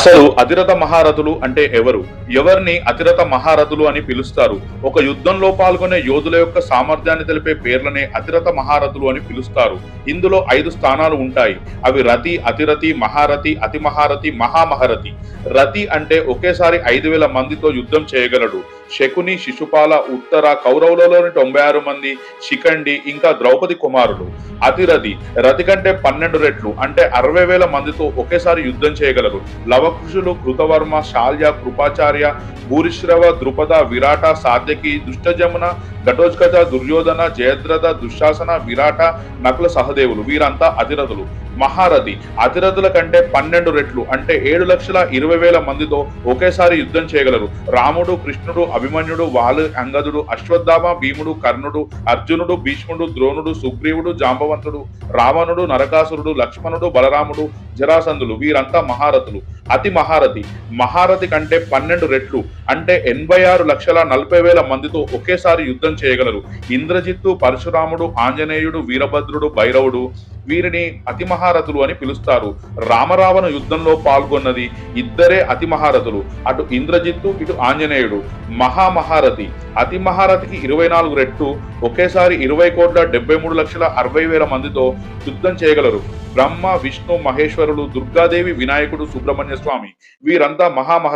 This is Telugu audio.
అసలు అతిరథ మహారథులు అంటే ఎవరు? ఎవరిని అతిరథ మహారథులు అని పిలుస్తారు? ఒక యుద్ధంలో పాల్గొనే యోధుల యొక్క సామర్థ్యాన్ని తెలిపే పేర్లనే అతిరథ మహారథులు అని పిలుస్తారు. ఇందులో ఐదు స్థానాలు ఉంటాయి. అవి రతి అతిరథి మహారథి అతి మహారథి మహామహారథి. రతి అంటే ఒకేసారి ఐదు వేల మందితో యుద్ధం చేయగలడు. శకుని శిశుపాల ఉత్తర కౌరవులలోని తొంభై ఆరు మంది శిఖండి ఇంకా ద్రౌపది కుమారులు. అతిరథి రతి కంటే పన్నెండు రెట్లు అంటే అరవై వేల మందితో ఒకేసారి యుద్ధం చేయగలరు. లవకుశులు కృతవర్మ శాల్య కృపాచార్య భూరిశ్రవ ద్రుపద విరాట సాధ్యకి దుష్టజమున ఘటోత్కచ దుర్యోధన జయద్రథ దుశ్శాసన విరాట నకుల సహదేవులు. వీరంతా అతిరథులు. మహారథి అతిరథుల కంటే పన్నెండు రెట్లు అంటే ఏడు లక్షల ఇరవై వేల మందితో ఒకేసారి యుద్ధం చేయగలరు. రాముడు కృష్ణుడు అభిమన్యుడు వాలి అంగదుడు అశ్వత్థామ భీముడు కర్ణుడు అర్జునుడు భీష్ముడు ద్రోణుడు సుగ్రీవుడు జాంబవంతుడు రావణుడు నరకాసురుడు లక్ష్మణుడు బలరాముడు జరాసంధులు వీరంతా మహారథులు అతి మహారథి. మహారథి కంటే పన్నెండు రెట్లు అంటే ఎనభై ఆరు లక్షల నలభై వేల మందితో ఒకేసారి యుద్ధం చేయగలరు. ఇంద్రజిత్తు పరశురాముడు ఆంజనేయుడు వీరభద్రుడు భైరవుడు వీరిని అతి మహారథులు అని పిలుస్తారు. రామరావణ యుద్ధంలో పాల్గొన్నది ఇద్దరే అతి మహారథులు. అటు ఇంద్రజిత్తు ఇటు ఆంజనేయుడు. మహామహారథి అతి మహారథికి ఇరవై నాలుగు రెట్లు ఒకేసారి ఇరవై కోట్ల డెబ్బై మూడు లక్షల అరవై వేల మందితో యుద్ధం చేయగలరు. బ్రహ్మ విష్ణు మహేశ్వరుడు దుర్గాదేవి వినాయకుడు సుబ్రహ్మణ్య స్వామి వీరంతా మహామహ